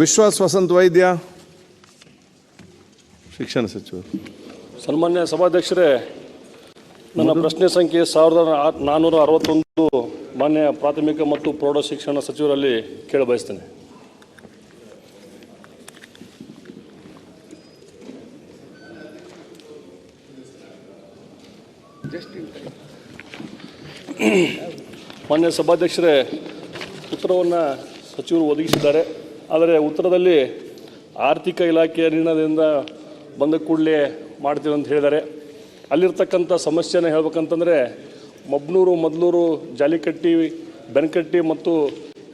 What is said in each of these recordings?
ವಿಶ್ವಾಸ್ ವಸಂತ್ ವೈದ್ಯ ಶಿಕ್ಷಣ ಸಚಿವರು. ಸನ್ಮಾನ್ಯ ಸಭಾಧ್ಯಕ್ಷರೇ ನನ್ನ ಪ್ರಶ್ನೆ ಸಂಖ್ಯೆ ಸಾವಿರದ ನಾನ್ನೂರ ಅರವತ್ತೊಂದು ಮಾನ್ಯ ಪ್ರಾಥಮಿಕ ಮತ್ತು ಪ್ರೌಢ ಶಿಕ್ಷಣ ಸಚಿವರಲ್ಲಿ ಕೇಳಬಯಸ್ತೇನೆ. ಮಾನ್ಯ ಸಭಾಧ್ಯಕ್ಷರೇ ಉತ್ತರವನ್ನು ಸಚಿವರು ಒದಗಿಸಿದ್ದಾರೆ. ಆದರೆ ಉತ್ತರದಲ್ಲಿ ಆರ್ಥಿಕ ಇಲಾಖೆಯ ನಿರ್ಣಯದಿಂದ ಬಂದ ಕೂಡಲೇ ಮಾಡ್ತೀವಿ ಅಂತ ಹೇಳಿದ್ದಾರೆ. ಅಲ್ಲಿರ್ತಕ್ಕಂಥ ಸಮಸ್ಯೆನ ಹೇಳ್ಬೇಕಂತಂದರೆ ಮಬ್ನೂರು, ಮದ್ಲೂರು, ಜಾಲಿಕಟ್ಟಿ, ಬೆನಕಟ್ಟಿ ಮತ್ತು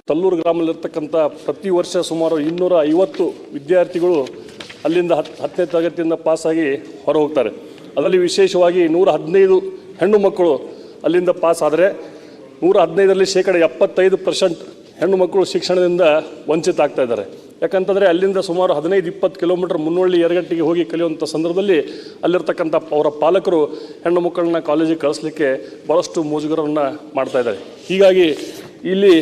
ತಲ್ಲೂರು ಗ್ರಾಮದಲ್ಲಿರ್ತಕ್ಕಂಥ ಪ್ರತಿ ವರ್ಷ ಸುಮಾರು ಇನ್ನೂರ ಐವತ್ತು ವಿದ್ಯಾರ್ಥಿಗಳು ಅಲ್ಲಿಂದ ಹತ್, ಹತ್ತನೇ ತರಗತಿಯಿಂದ ಪಾಸಾಗಿ ಹೊರ ಹೋಗ್ತಾರೆ ಅದರಲ್ಲಿ ವಿಶೇಷವಾಗಿ ನೂರ ಹದಿನೈದು ಹೆಣ್ಣು ಮಕ್ಕಳು ಅಲ್ಲಿಂದ ಪಾಸ್ ಆದರೆ ನೂರ ಹದಿನೈದರಲ್ಲಿ ಶೇಕಡ ಎಪ್ಪತ್ತೈದು ಪರ್ಸೆಂಟ್ ಹೆಣ್ಣು ಮಕ್ಕಳು ಶಿಕ್ಷಣದಿಂದ ವಂಚಿತ ಆಗ್ತಾ ಇದ್ದಾರೆ. ಯಾಕಂತಂದರೆ ಅಲ್ಲಿಂದ ಸುಮಾರು ಹದಿನೈದು, ಇಪ್ಪತ್ತು ಕಿಲೋಮೀಟರ್ ಮುನ್ನೋಳ್ಳಿ ಎರಗಟ್ಟಿಗೆ ಹೋಗಿ ಕಲಿಯುವಂಥ ಸಂದರ್ಭದಲ್ಲಿ ಅಲ್ಲಿರ್ತಕ್ಕಂಥ ಅವರ ಪಾಲಕರು ಹೆಣ್ಣು ಮಕ್ಕಳನ್ನ ಕಾಲೇಜಿಗೆ ಕಳಿಸ್ಲಿಕ್ಕೆ ಭಾಳಷ್ಟು ಮುಜುಗರವನ್ನು ಮಾಡ್ತಾ ಇದ್ದಾರೆ. ಹೀಗಾಗಿ ಇಲ್ಲಿ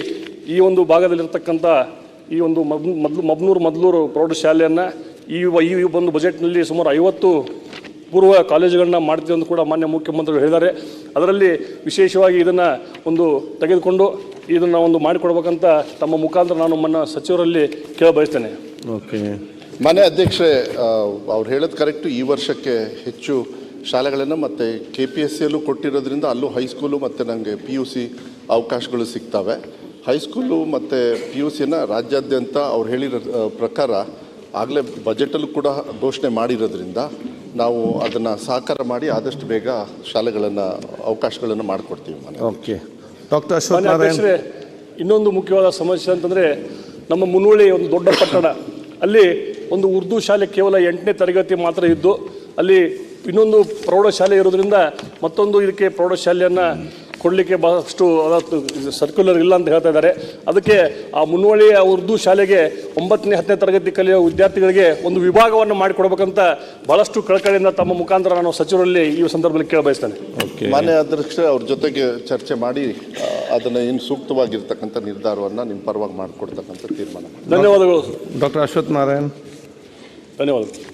ಈ ಒಂದು ಭಾಗದಲ್ಲಿರ್ತಕ್ಕಂಥ ಈ ಒಂದು ಮಬ್, ಮೊದಲು, ಮಬ್ನೂರು ಮದ್ಲೂರು ಪ್ರೌಢಶಾಲೆಯನ್ನು ಈ ಈ ಒಂದು ಬಜೆಟ್ನಲ್ಲಿ ಸುಮಾರು ಐವತ್ತು ಪೂರ್ವ ಕಾಲೇಜುಗಳನ್ನ ಮಾಡ್ತೀವಿ ಅಂತ ಕೂಡ ಮಾನ್ಯ ಮುಖ್ಯಮಂತ್ರಿಗಳು ಹೇಳಿದ್ದಾರೆ. ಅದರಲ್ಲಿ ವಿಶೇಷವಾಗಿ ಇದನ್ನು ಒಂದು ತೆಗೆದುಕೊಂಡು ಇದನ್ನು ಒಂದು ಮಾಡಿಕೊಡ್ಬೇಕಂತ ತಮ್ಮ ಮುಖಾಂತರ ನಾನು ನನ್ನ ಸಚಿವರಲ್ಲಿ ಕೇಳಬಯಸ್ತೇನೆ ಓಕೆ. ಮನೆ ಅಧ್ಯಕ್ಷೆ ಅವ್ರು ಹೇಳೋದು ಕರೆಕ್ಟು ಈ ವರ್ಷಕ್ಕೆ ಹೆಚ್ಚು ಶಾಲೆಗಳನ್ನು ಮತ್ತು ಕೆ ಪಿ ಎಸ್ ಸಿಯಲ್ಲೂ ಕೊಟ್ಟಿರೋದ್ರಿಂದ ಅಲ್ಲೂ ಹೈಸ್ಕೂಲು ಮತ್ತು ನನಗೆ ಪಿ ಯು ಸಿ ಅವಕಾಶಗಳು ಸಿಗ್ತವೆ. ಹೈಸ್ಕೂಲು ಮತ್ತು ಪಿ ಯು ಸಿನ ರಾಜ್ಯಾದ್ಯಂತ ಅವ್ರು ಹೇಳಿರೋ ಪ್ರಕಾರ ಆಗಲೇ ಬಜೆಟಲ್ಲೂ ಕೂಡ ಘೋಷಣೆ ಮಾಡಿರೋದ್ರಿಂದ ನಾವು ಅದನ್ನು ಸಾಕಾರ ಮಾಡಿ ಆದಷ್ಟು ಬೇಗ ಶಾಲೆಗಳನ್ನು ಅವಕಾಶಗಳನ್ನು ಮಾಡಿಕೊಡ್ತೀವಿ ಮನೆ ಓಕೆ. ಡಾಕ್ಟರ್ ಅಶ್ವಥ್ ನಾರಾಯಣ್. ಇನ್ನೊಂದು ಮುಖ್ಯವಾದ ಸಮಸ್ಯೆ ಅಂತಂದರೆ ನಮ್ಮ ಮುನ್ನೋಳಿ ಒಂದು ದೊಡ್ಡ ಪಟ್ಟಣ. ಅಲ್ಲಿ ಒಂದು ಉರ್ದು ಶಾಲೆ ಕೇವಲ ಎಂಟನೇ ತರಗತಿ ಮಾತ್ರ ಇದ್ದು ಅಲ್ಲಿ ಇನ್ನೊಂದು ಪ್ರೌಢಶಾಲೆ ಇರೋದ್ರಿಂದ ಮತ್ತೊಂದು ಇದಕ್ಕೆ ಪ್ರೌಢಶಾಲೆಯನ್ನು ಕೊಡಲಿಕ್ಕೆ ಬಹಳಷ್ಟು ಸರ್ಕ್ಯುಲರ್ ಇಲ್ಲ ಅಂತ ಹೇಳ್ತಾ ಇದ್ದಾರೆ. ಅದಕ್ಕೆ ಆ ಮುನ್ನೋಳಿಯ ಉರ್ದು ಶಾಲೆಗೆ ಒಂಬತ್ತನೇ ಹತ್ತನೇ ತರಗತಿ ಕಲಿಯುವ ವಿದ್ಯಾರ್ಥಿಗಳಿಗೆ ಒಂದು ವಿಭಾಗವನ್ನು ಮಾಡಿಕೊಡ್ಬೇಕಂತ ಬಹಳಷ್ಟು ಕಳಕಳಿಯಿಂದ ತಮ್ಮ ಮುಖಾಂತರ ನಾನು ಸಚಿವರಲ್ಲಿ ಈ ಸಂದರ್ಭದಲ್ಲಿ ಕೇಳಬಯಸ್ತೇನೆ. ಓಕೆ. ಮಾನ್ಯ ಅಧ್ಯಕ್ಷ ಅವ್ರ ಜೊತೆಗೆ ಚರ್ಚೆ ಮಾಡಿ ಅದನ್ನು ಏನು ಸೂಕ್ತವಾಗಿರ್ತಕ್ಕಂಥ ನಿರ್ಧಾರವನ್ನು ನಿಮ್ಮ ಪರವಾಗಿ ಮಾಡಿಕೊಡ್ತಕ್ಕಂಥ ತೀರ್ಮಾನ. ಮಾಡಿ ಧನ್ಯವಾದಗಳು ಡಾಕ್ಟರ್ ಅಶ್ವಥ್ ನಾರಾಯಣ್. ಧನ್ಯವಾದಗಳು.